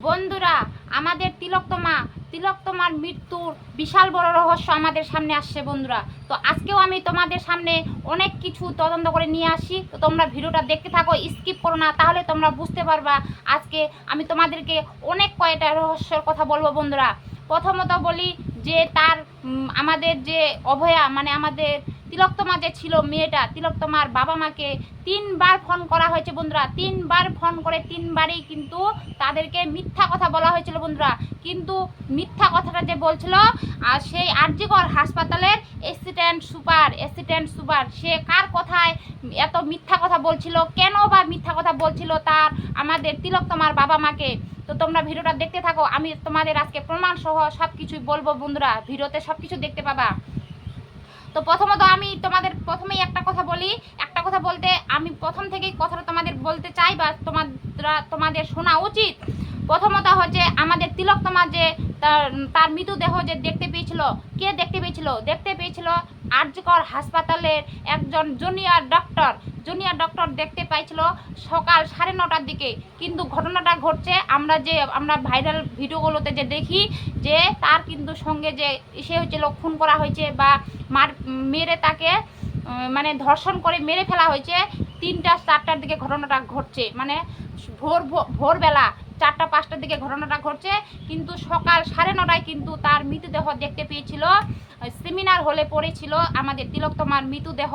বন্ধুরা, আমাদের তিলকতমা তিলকতমার মৃত্যুর বিশাল বড় রহস্য আমাদের সামনে আসছে বন্ধুরা। তো আজকেও আমি তোমাদের সামনে অনেক কিছু তদন্ত করে নিয়ে আসি। তো তোমরা ভিডিওটা দেখতে থাকো, স্কিপ করো না, তাহলে তোমরা বুঝতে পারবা আজকে আমি তোমাদেরকে অনেক কয়টা রহস্যের কথা বলব বন্ধুরা। প্রথমত বলি যে তার আমাদের যে অভয়া মানে আমাদের তিলকতমা যে ছিল মেয়েটা। তিলকতমার বাবা মাকে তিনবার ফোন করা হয়েছে বন্ধুরা। তিনবার ফোন করে তিনবারই কিন্তু তাদেরকে মিথ্যা কথা বলা হয়েছিল বন্ধুরা। কিন্তু মিথ্যা কথাটা যে বলছিল, আর সেই আরজিকর হাসপাতালের অ্যাসিস্ট্যান্ট সুপার অ্যাসিস্ট্যান্ট সুপার, সে কার কথায় এত মিথ্যা কথা বলছিল? কেন বা মিথ্যা কথা বলছিল তার আমাদের তিলকতমার বাবা মাকে? তো তোমরা ভিডিওটা দেখতে থাকো। আমি তোমাদের আজকে প্রমাণ সহ সব কিছুই বলব বন্ধুরা। ভিডিওতে সব কিছু দেখতে পাবা। তো প্রথমত আমি তোমাদের প্রথমেই একটা কথা বলি। একটা কথা বলতে আমি প্রথম থেকেই কথাটা তোমাদের বলতে চাই বা তোমাদের তোমাদের শোনা উচিত। প্রথমত হচ্ছে আমাদের তিলক তোমার যে, তার তার মৃতদেহ যে দেখতে পেয়েছিল, কে দেখতে পেয়েছিল? দেখতে পেয়েছিল আরজিকর হাসপাতালের একজন জুনিয়র ডক্টর জুনিয়র ডক্টর দেখতে পাইছিল সকাল সাড়ে নটার দিকে। কিন্তু ঘটনাটা ঘটছে, আমরা যে, আমরা ভাইরাল ভিডিওগুলোতে যে দেখি যে তার কিন্তু সঙ্গে যে সে হয়েছিল, খুন করা হয়েছে বা মার, মেরে তাকে মানে ধর্ষণ করে মেরে ফেলা হয়েছে, তিনটা চারটার দিকে ঘটনাটা ঘটছে। মানে ভোর, ভোরবেলা চারটা, পাঁচটার দিকে ঘটনাটা ঘটছে। কিন্তু সকাল সাড়ে নটায় কিন্তু তার মৃতদেহ দেখতে পেয়েছিল। সেমিনার হলে পড়েছিল আমাদের তিলকতমার মৃতদেহ।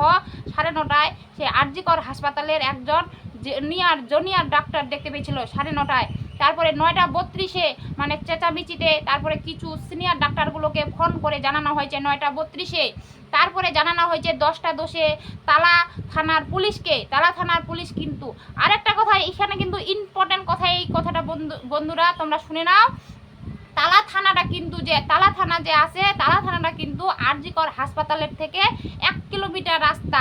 সাড়ে নটায় সে আরজিকর হাসপাতালের একজন জুনিয়র জুনিয়র ডাক্তার দেখতে পেয়েছিল সাড়ে নটায়। তারপরে নয়টা বত্রিশে মানে চেঁচামেচিতে তারপরে কিছু সিনিয়র ডাক্তারগুলোকে ফোন করে জানানো হয়েছে নয়টা বত্রিশে। তারপরে জানানো হয়েছে দশটা দোষে তালা থানার পুলিশকে। তালা থানার পুলিশ কিন্তু আরেকটা কথা, এখানে কিন্তু ইম্পর্টেন্ট কথা, এই কথাটা বন্ধু, বন্ধুরা তোমরা শুনে নাও। তালা থানাটা কিন্তু যে, তালা থানা যে আছে, তালা থানাটা কিন্তু আরজিকর হাসপাতালের থেকে এক কিলোমিটার রাস্তা।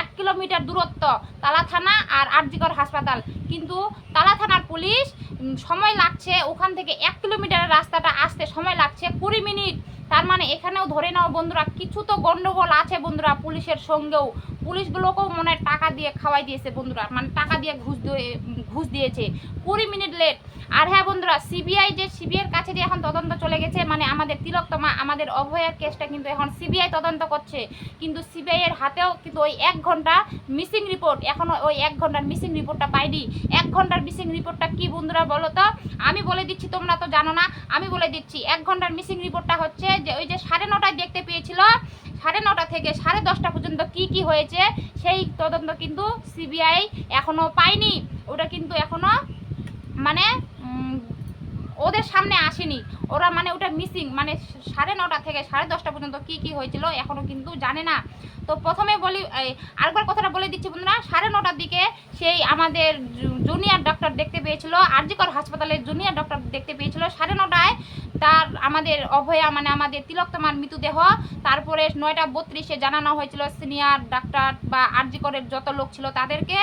এক কিলোমিটার দূরত্ব তালা থানা আর আরজিকর হাসপাতাল। কিন্তু তালা থানার পুলিশ সময় লাগছে ওখান থেকে এক কিলোমিটারের রাস্তাটা আসতে সময় লাগছে কুড়ি মিনিট। তার মানে এখানেও ধরে নাও বন্ধুরা, কিছু তো গণ্ডগোল আছে বন্ধুরা পুলিশের সঙ্গেও। পুলিশগুলোকেও মনে হয় টাকা দিয়ে খাওয়াই দিয়েছে বন্ধুরা। মানে টাকা দিয়ে ঘুষ দিয়ে, ঘুষ দিয়েছে। কুড়ি মিনিট লেট আর হ্যাঁ বন্ধুরা সিবিআই যে সিবিআইয়ের কাছে যে এখন তদন্ত চলে গেছে মানে আমাদের তিলকতমা আমাদের অভয়ের কেসটা কিন্তু এখন সিবিআই তদন্ত করছে। কিন্তু সিবিআই এর হাতেও কিন্তু ওই এক ঘণ্টা মিসিং রিপোর্ট এখনও ওই এক ঘণ্টার মিসিং রিপোর্টটা পাইনি। এক ঘণ্টার মিসিং রিপোর্টটা কি বন্ধুরা বলো তো? আমি বলে দিচ্ছি, তোমরা তো জানো না, আমি বলে দিচ্ছি, এক ঘণ্টার মিসিং রিপোর্টটা হচ্ছে যে, ওই যে সাড়ে নটায় দেখতে পেয়েছিল সাড়ে নটা থেকে সাড়ে দশটা পর্যন্ত কি কি হয়েছে, সেই তদন্ত কিন্তু সিবিআই এখনও পায়নি। ওটা কিন্তু এখনও মানে ওদের সামনে আসেনি। ওরা মানে ওটা মিসিং মানে সাড়ে নটা থেকে সাড়ে দশটা পর্যন্ত কি কি হয়েছিল এখনও কিন্তু জানে না। তো প্রথমে বলি আরেকবার কথাটা বলে দিচ্ছি বন্ধুরা, সাড়ে নটার দিকে সেই আমাদের জুনিয়র ডক্টর দেখতে পেয়েছিল, আরজিকর হাসপাতালের জুনিয়র ডক্টর দেখতে পেয়েছিল। সাড়ে নটায় তার আমাদের অভয়া মানে আমাদের তিলকতমার মৃতদেহ, তারপরে নয়টা বত্রিশে জানানো হয়েছিল সিনিয়র ডাক্তার বা আরজিকরের যত লোক ছিল তাদেরকে।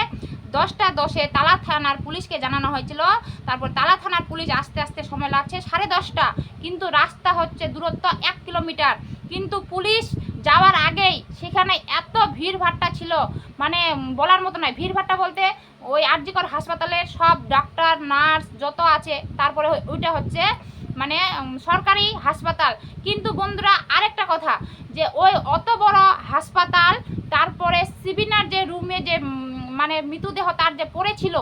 দশটা দশে তালা থানার পুলিশকে জানানো হয়েছিল। তারপর তালা থানার পুলিশ আস্তে আস্তে সময় লাগছে, সাড়ে দশটা। কিন্তু রাস্তা হচ্ছে দূরত্ব এক কিলোমিটার। কিন্তু পুলিশ যাওয়ার আগেই সেখানে এত ভিড় ভাট্টা ছিল। মানে বলার মতো নয় ভিড় ভাট্টা বলতে ওই আরজিকর হাসপাতালের সব ডাক্তার, নার্স যত আছে, তারপরে ওইটা হচ্ছে মানে সরকারি হাসপাতাল। কিন্তু বন্ধুরা, আরেকটা কথা যে ওই অত বড় হাসপাতাল তারপরে সিবিনার যে রুমে যে উম, মানে মৃতদেহ তার যে পড়েছিল,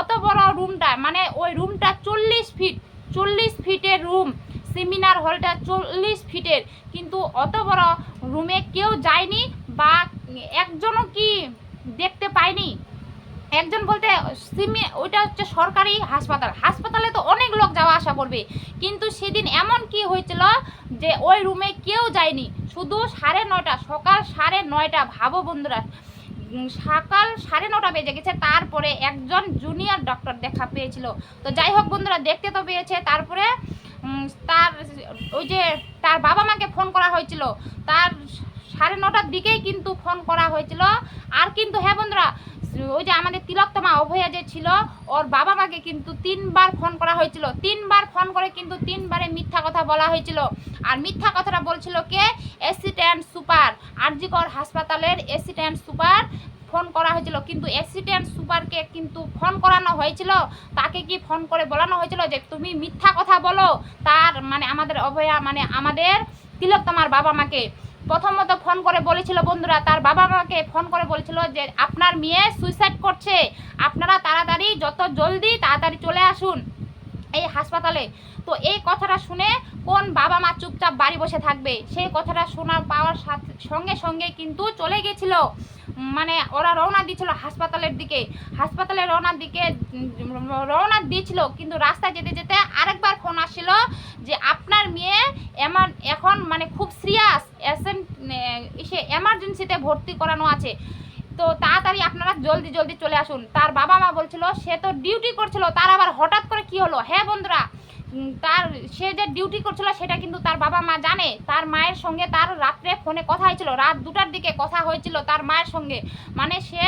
অত বড় রুমটা মানে ওই রুমটা চল্লিশ ফিট চল্লিশ ফিটের রুম সেমিনার হলটা চল্লিশ ফিটের কিন্তু অত বড় রুমে কেউ যায়নি বা একজনও কি দেখতে পায়নি। একজন বলতে সিমি ওইটা হচ্ছে সরকারি হাসপাতাল। হাসপাতালে তো অনেক লোক যাওয়া আসা করবে, কিন্তু সেদিন এমন কি হয়েছিল যে ওই রুমে কেউ যায়নি। শুধু সাড়ে নয়টা, সকাল সাড়ে নয়টা ভাবো বন্ধুরা সকাল সাড়ে নটা বেজে গেছে, তারপরে একজন জুনিয়র ডক্টর দেখা পেয়েছিল। তো যাই হোক বন্ধুরা, দেখতে তো পেয়েছে, তারপরে তার, ওই যে তার বাবা মাকে ফোন করা হয়েছিল। তার সাড়ে নটার দিকেই কিন্তু ফোন করা হয়েছিল। আর কিন্তু হ্যাঁ বন্ধুরা, ওই যে আমাদের তিলকতমা অভয়া যে ছিল, ওর বাবা মাকে কিন্তু তিনবার ফোন করা হয়েছিল। তিনবার ফোন করে কিন্তু তিনবারে মিথ্যা কথা বলা হয়েছিল। আর মিথ্যা কথাটা বলছিল কে? অ্যাসিস্ট্যান্ট সুপার আরজিকর হাসপাতালের অ্যাসিস্ট্যান্ট সুপার ফোন করা হয়েছিল, কিন্তু অ্যাক্সিডেন্ট সুপারকে কিন্তু ফোন করানো হয়েছিল। তাকে কি ফোন করে বলানো হয়েছিল যে, তুমি মিথ্যা কথা বলো, তার মানে আমাদের অভয়া মানে আমাদের তিলক তোমার বাবা মাকে। প্রথমত ফোন করে বলেছিল, বন্ধুরা, তার বাবা মাকে ফোন করে বলেছিল যে, আপনার মেয়ে সুইসাইড করছে। আপনারা তাড়াতাড়ি যত জলদি তাড়াতাড়ি চলে আসুন এই হাসপাতালে। তো এই কথাটা শুনে কোন বাবা মা চুপচাপ বাড়ি বসে থাকবে? সেই কথাটা শোনা পাওয়ার সাথে সঙ্গে সঙ্গে কিন্তু চলে গেছিল। মানে ওরা রওনা দিয়েছিল হাসপাতালের দিকে। হাসপাতালে রওনার দিকে, রওনা দিয়েছিল কিন্তু রাস্তায় যেতে যেতে আরেকবার ফোন আসছিল যে আপনার মেয়ে এমন এখন মানে খুব সিরিয়াস সে এমার্জেন্সিতে ভর্তি করানো আছে। তো তাড়াতাড়ি আপনারা জলদি জলদি চলে আসুন। তার বাবা মা বলছিল, সে তো ডিউটি করছিল, তার আবার হঠাৎ করে কি হলো? হ্যাঁ বন্ধুরা তার, সে যে ডিউটি করছিল সেটা কিন্তু তার বাবা মা জানে। তার মায়ের সঙ্গে তার রাত্রে ফোনে কথা হয়েছিল। রাত দুটার দিকে কথা হয়েছিল তার মায়ের সঙ্গে। মানে সে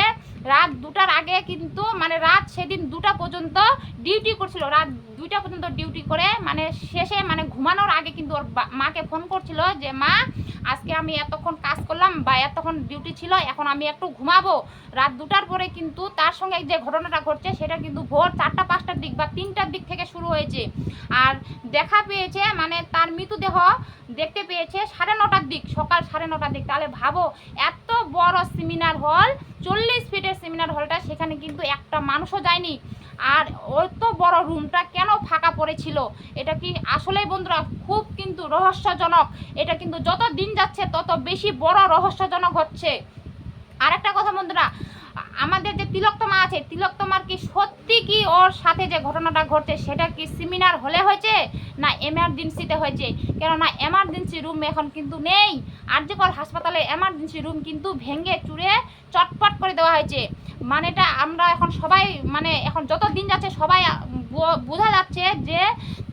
রাত দুটার আগে কিন্তু মানে রাত সেদিন দুটা পর্যন্ত ডিউটি করছিল। রাত দুইটা পর্যন্ত ডিউটি করে মানে শেষে মানে ঘুমানোর আগে কিন্তু ওর মাকে ফোন করছিল যে, মা, আজকে আমি এতক্ষণ কাজ করলাম বা এতক্ষণ ডিউটি ছিল, এখন আমি একটু ঘুমাবো। রাত দুটার পরে কিন্তু তার সঙ্গে যে ঘটনাটা ঘটছে, সেটা কিন্তু ভোর চারটা, পাঁচটার দিক বা তিনটার দিক থেকে শুরু হয়েছে। আর দেখা পেয়েছে মানে তার মৃতদেহ দেখতে পেয়েছে সাড়ে নটার দিক, সকাল সাড়ে নটার দিক। তাহলে ভাবো, এত বড় সেমিনার হল চল্লিশ ফিটের সেমিনার হলটা সেখানে কিন্তু একটা মানুষও যায়নি। আর অত বড় রুমটা কেন ফাঁকা পড়েছিল? এটা কি আসলেই বন্ধুরা খুব কিন্তু রহস্যজনক। এটা কিন্তু যত দিন যাচ্ছে, তত বেশি বড় রহস্যজনক হচ্ছে। আরেকটা কথা বন্ধুরা আমাদের যে তিলকতমা আছে তিলকতমার কি সত্যি কি ওর সাথে যে ঘটনাটা ঘটছে সেটা কি সেমিনার হলে হয়েছে না এমার্জেন্সিতে হয়েছে? কেননা এমার্জেন্সি রুম এখন কিন্তু নেই। আরজিকর হাসপাতালে এমার্জেন্সি রুম কিন্তু ভেঙে চুরে চটপট করে দেওয়া হয়েছে। মানেটা আমরা এখন সবাই মানে এখন যত দিন যাচ্ছে সবাই বোঝা যাচ্ছে যে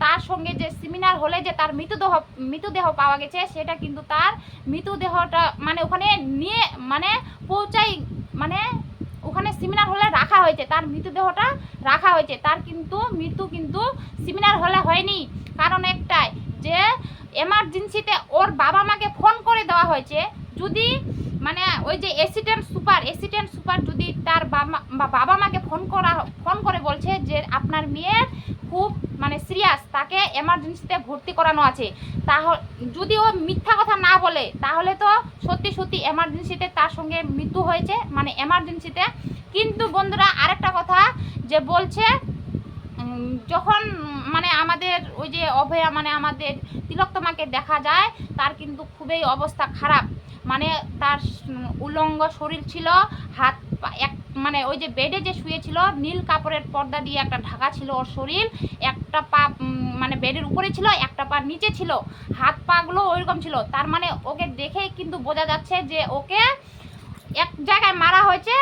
তার সঙ্গে যে সেমিনার হলে যে তার মৃতদেহ মৃতদেহ পাওয়া গেছে সেটা কিন্তু তার মৃতদেহটা মানে ওখানে নিয়ে মানে পৌঁছাই মানে ওখানে সেমিনার হলে রাখা হয়েছে। তার মৃতদেহটা রাখা হয়েছে। তার কিন্তু মৃত্যু কিন্তু সেমিনার হলে হয়নি। কারণ একটাই যে এমার্জেন্সিতে ওর বাবা মাকে ফোন করে দেওয়া হয়েছে। যদি মানে ওই যে অ্যাসিডেন্ট সুপার অ্যাসিডেন্ট সুপার যদি তার বাবা বাবা মাকে ফোন করা ফোন করে বলছে যে আপনার মেয়ের খুব মানে সিরিয়াস তাকে এমার্জেন্সিতে ভর্তি করানো আছে। তাহলে যদি ও মিথ্যা কথা না বলে, তাহলে তো সত্যি সত্যি এমার্জেন্সিতে তার সঙ্গে মৃত্যু হয়েছে। মানে এমার্জেন্সিতে কিন্তু বন্ধুরা আরেকটা কথা যে বলছে যখন মানে আমাদের ওই যে অভয়া মানে আমাদের তিলোত্তমাকে দেখা যায়, তার কিন্তু খুবই অবস্থা খারাপ। মানে তার উলঙ্গ শরীর ছিল, হাত এক মানে ওই যে বেডে যে শুয়েছিল, নীল কাপড়ের পর্দা দিয়ে একটা ঢাকা ছিল ওর শরীর। একটা পা মানে বেডের উপরে ছিল, একটা পা নিচে ছিল। হাত পাগুলো ওইরকম ছিল। তার মানে ওকে দেখেই কিন্তু বোঝা যাচ্ছে যে ওকে এক জায়গায় মারা হয়েছে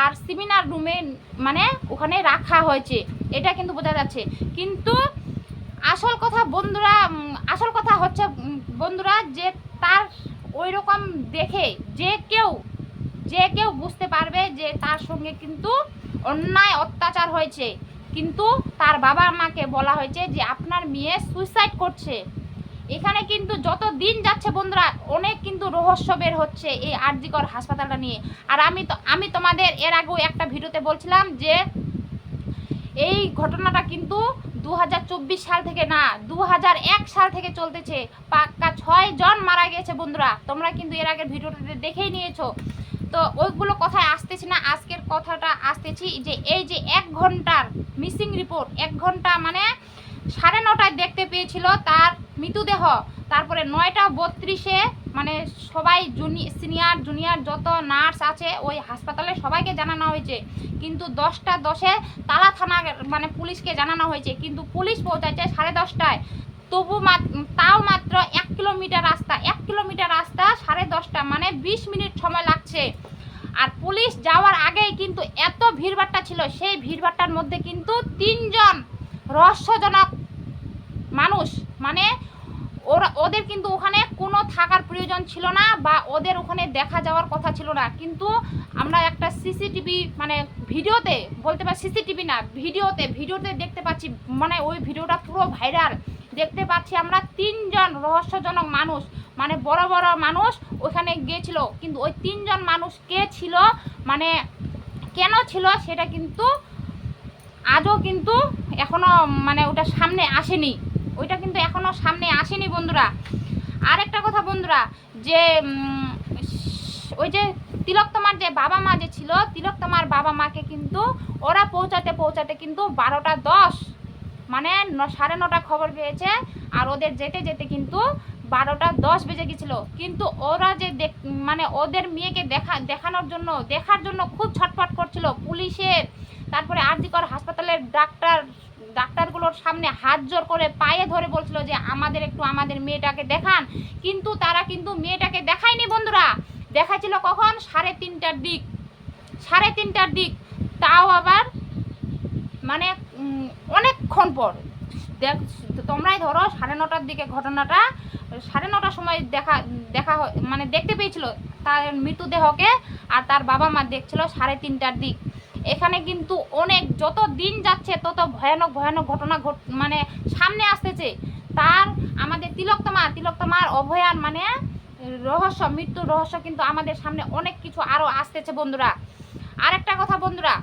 আর সেমিনার রুমে মানে ওখানে রাখা হয়েছে। এটা কিন্তু বোঝা যাচ্ছে। কিন্তু আসল কথা বন্ধুরা আসল কথা হচ্ছে বন্ধুরা যে তার ওই রকম দেখে যে কেউ যে কেউ বুঝতে পারবে যে তার সঙ্গে কিন্তু অন্যায় অত্যাচার হয়েছে। কিন্তু তার বাবা মাকে বলা হয়েছে যে আপনার মেয়ে সুইসাইড করছে। এখানে কিন্তু যত দিন যাচ্ছে বন্ধুরা, অনেক কিন্তু রহস্য বের হচ্ছে এই আরজিকর হাসপাতালটা নিয়ে। আর আমি তো আমি তোমাদের এর আগেও একটা ভিডিওতে বলছিলাম যে, এই ঘটনাটা কিন্তু দু হাজার চব্বিশ সাল থেকে না দু হাজার এক সাল থেকে চলতেছে। পাক্কা ছয় জন মারা গেছে বন্ধুরা। তোমরা কিন্তু এর আগের ভিডিওটাতে দেখেই নিয়েছো। তো ওইগুলো কথায় আসতেছি না, আজকের কথাটা আসতেছি যে, এই যে এক ঘণ্টার মিসিং রিপোর্ট এক ঘণ্টা মানে সাড়ে নটায় দেখতে পেয়েছিল তার মৃতদেহ। তারপরে নয়টা বত্রিশে মানে সবাই জুনি, সিনিয়র, জুনিয়র যত নার্স আছে, ওই হাসপাতালে সবাইকে জানানো হয়েছে। কিন্তু দশটা দশে তালা থানা মানে পুলিশকে জানানো হয়েছে। কিন্তু পুলিশ পৌঁছাচ্ছে সাড়ে দশটায়। তবু তাও মাত্র এক কিলোমিটার রাস্তা, এক কিলোমিটার রাস্তা সাড়ে দশটা মানে বিশ মিনিট সময় লাগছে। আর পুলিশ যাওয়ার আগেই কিন্তু এত ভিড়ভাট্টা ছিল। সেই ভিড়ভাট্টার মধ্যে কিন্তু তিনজন রহস্যজনক মানুষ মানে ওরা, ওদের কিন্তু ওখানে কোনো থাকার প্রয়োজন ছিল না বা ওদের ওখানে দেখা যাওয়ার কথা ছিল না। কিন্তু আমরা একটা সিসিটিভি মানে ভিডিওতে বলতে পারি সিসিটিভি না, ভিডিওতে ভিডিওতে দেখতে পাচ্ছি মানে ওই ভিডিওটা পুরো ভাইরাল দেখতে পাচ্ছি আমরা তিনজন রহস্যজনক মানুষ মানে বড় বড় মানুষ ওখানে গিয়েছিল। কিন্তু ওই তিনজন মানুষ কে ছিল মানে কেন ছিল সেটা কিন্তু আজও কিন্তু এখনও মানে ওটা সামনে আসেনি। ওইটা কিন্তু এখনও সামনে আসেনি বন্ধুরা। আর একটা কথা বন্ধুরা, যে ওই যে তিলকতমার যে বাবা মা যে ছিল তিলকতমার বাবা মাকে কিন্তু ওরা পৌঁছাতে পৌঁছাতে কিন্তু বারোটা দশ মানে সাড়ে নটা খবর পেয়েছে, আর ওদের যেতে যেতে কিন্তু বারোটা দশ বেজে গেছিল। কিন্তু ওরা যে মানে ওদের মেয়েকে দেখা, দেখানোর জন্য, দেখার জন্য খুব ছটফট করছিল পুলিশের, তারপরে আরজিকর হাসপাতালের ডাক্তার ডাক্তারগুলোর সামনে হাত জোর করে পায়ে ধরে বলছিল যে আমাদের একটু আমাদের মেয়েটাকে দেখান। কিন্তু তারা কিন্তু মেয়েটাকে দেখায়নি বন্ধুরা। দেখাচ্ছিল কখন? সাড়ে তিনটার দিক। সাড়ে তিনটার দিক। তাও আবার মানে অনেকক্ষণ পর। দেখ, তোমরাই ধরো সাড়ে নটার দিকে ঘটনাটা, সাড়ে নটার সময় দেখা দেখা মানে দেখতে পেয়েছিল তার মৃতদেহকে আর তার বাবা মা দেখছিল সাড়ে তিনটার দিক। এখানে কিন্তু অনেক, যত দিন যাচ্ছে, তত ভয়ানক ভয়ানক ঘটনা ঘট মানে সামনে আসতেছে। তার আমাদের তিলকতমা তিলকতমার অভয়ার মানে রহস্য, মৃত্যুর রহস্য কিন্তু আমাদের সামনে অনেক কিছু আরও আসতেছে বন্ধুরা। আরেকটা কথা বন্ধুরা